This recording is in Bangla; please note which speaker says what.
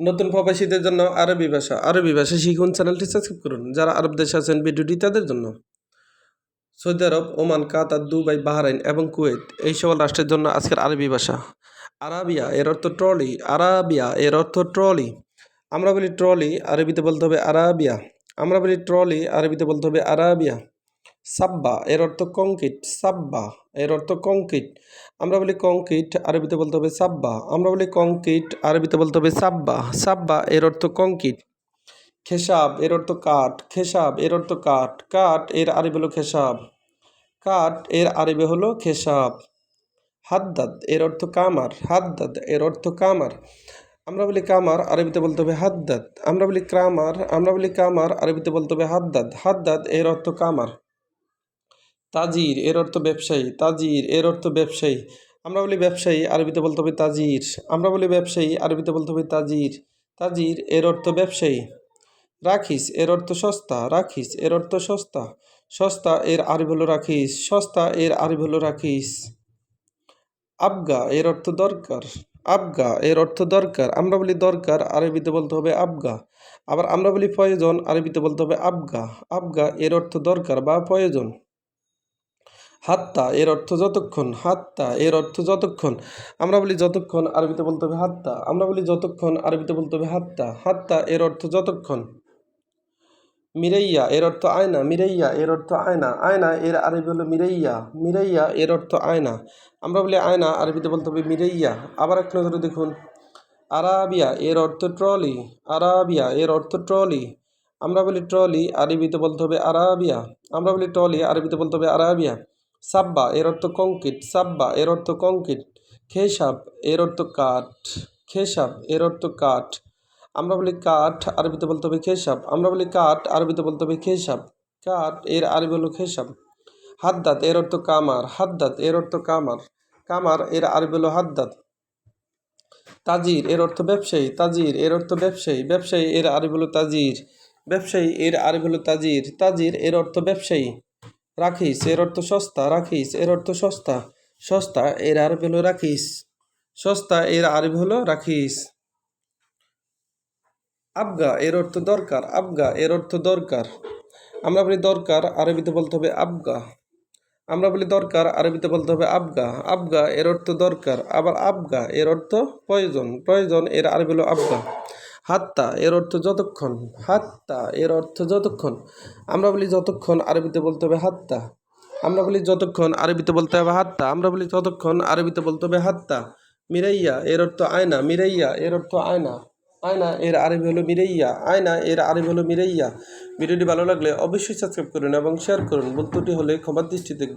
Speaker 1: নতুন প্রবাসীদের জন্য আরবি ভাষা। আরবি ভাষা শিখুন, চ্যানেলটি সাবস্ক্রাইব করুন। যারা আরব দেশে আছেন, ভিডিওটি তাদের জন্য। Saudi Arab, Oman, Qatar, Dubai, Bahrain এবং কুয়েত, এই সকল রাষ্ট্রের জন্য আজকের আরবি ভাষা। আরাবিয়া এর অর্থ ট্রলি। আরাবিয়া এর অর্থ ট্রলি। আমরা বলি ট্রলি, আরবিতে বলতে হবে আরাবিয়া। আমরা বলি ট্রলি, আরবিতে বলতে হবে আরাবিয়া। সাব্বা, এর অর্থ কংক্রিট সাব্বা, এর অর্থ কংক্রিট আমরা বলি কংক্রিট আরবিতে বলতে হবে সাব্বা। আমরা বলি কংক্রিট আরবিতে বলতে হবে সাব্বা। সাব্বা, এর অর্থ কংক্রিট খেসাব, এর অর্থ কাঠ। খেসাব, এর অর্থ কাঠ। কাঠ, এর আরবি হলো খেসাব। কাঠ, এর আরবি হলো খেসাব। হাদ্দাদ, এর অর্থ কামার। হাদ্দাদ, এর অর্থ কামার। আমরা বলি কামার, আরবিতে বলতে হবে হাদ্দাদ। আমরা বলি ক্রামার আমরা বলি কামার, আরবিতে বলতে হবে হাদ্দাদ। হাদ্দাদ, এর অর্থ কামার। তাজির, এর অর্থ ব্যবসায়ী। তাজির, এর অর্থ ব্যবসায়ী। আমরা বলি ব্যবসায়ী, আরবিতে বলতে হবে তাজির। আমরা বলি ব্যবসায়ী, আরবিতে বলতে হবে তাজির। তাজির, এর অর্থ ব্যবসায়ী। রাখিস, এর অর্থ সস্তা। রাখিস, এর অর্থ সস্তা। সস্তা, এর আরবি হলো রাখিস। সস্তা, এর আরবি হলো রাখিস। আবগা, এর অর্থ দরকার। আবগা, এর অর্থ দরকার। আমরা বলি দরকার, আরবিতে বলতে হবে আবগা। আবার আমরা বলি প্রয়োজন, আরবিতে বলতে হবে আবগা। আবগা, এর অর্থ দরকার বা প্রয়োজন। হাত্তা, এর অর্থ যতক্ষণ, হাত্তা, এর অর্থ যতক্ষণ। আমরা বলি যতক্ষণ, আরবিতে বলতে হবে হাত্তা। আমরা বলি যতক্ষণ, আরবিতে বলতে হবে হাত্তা। হাত্তা, এর অর্থ যতক্ষণ। মিরাইয়া, এর অর্থ আয়না। মিরাইয়া, এর অর্থ আয়না। আয়না, এর আরবি হলো মিরাইয়া। মিরাইয়া, এর অর্থ আয়না। আমরা বলি আয়না, আরবিতে বলতে হবে মিরাইয়া। আবার এক নজরে দেখুন। আরাবিয়া, এর অর্থ ট্রলি। আরাবিয়া, এর অর্থ ট্রলি। আমরা বলি ট্রলি, আরবিতে বলতে হবে আরাবিয়া। আমরা বলি ট্রলি, আরবিতে বলতে হবে আরাবিয়া। সাব্বা, এর অর্থ কংক্রিট, সাব্বা, এর অর্থ কংক্রিট, খেসাব, এর অর্থ কাঠ, খেসাব, এর অর্থ কাঠ। আমরা বলি কাঠ, আরবিতে বলতে হবে খেসাব। আমরা বলি কাঠ, আরবিতে বলতে হবে খেসাব। কাঠ, এর আরবি হলো খেসাব। হাদ্দাত, এর অর্থ কামার। হাদ্দাত, এর অর্থ কামার। কামার, এর আরবি হলো হাদ্দাত। তাজির, এর অর্থ ব্যবসায়ী। তাজির, এর অর্থ ব্যবসায়ী। ব্যবসায়ী, এর আরবি হলো তাজির। ব্যবসায়ী, এর আরবি হলো তাজির। তাজির, এর অর্থ ব্যবসায়ী। রাখিস, এর অর্থ সস্তা, রাখিস, এর অর্থ সস্তা সস্তা এর আরবি হলো রাখিস, সস্তা এর আরবি হলো রাখিস। আবগা এর অর্থ দরকার, আবগা এর অর্থ দরকার। আমরা বলি দরকার, আরবিতে বলতে হবে আবগা। আমরা বলি দরকার, আরবিতে বলতে হবে আবগা। আবগা এর অর্থ দরকার, আবার আবগা এর অর্থ প্রয়োজন। প্রয়োজন এর আরবি হলো আবগা। হাত্তা, এর অর্থ যতক্ষণ। হাত্তা, এর অর্থ যতক্ষণ। আমরা বলি যতক্ষণ আরবিতে বলতে হবে হাত্তা। আমরা বলি যতক্ষণ আরবিতে বলতে হবে হাত্তা। আমরা বলি যতক্ষণ আরবিতে বলতে হবে হাত্তা। মিরাইয়া, এর অর্থ আয়না। মিরাইয়া, এর অর্থ আয়না। আয়না, এর আরবি হলো মিরাইয়া। আয়না, এর আরবি হলো মিরাইয়া। ভিডিওটি ভালো লাগলে অবশ্যই সাবস্ক্রাইব করুন এবং শেয়ার করুন। ভুল ত্রুটি হলে ক্ষমার দৃষ্টিতে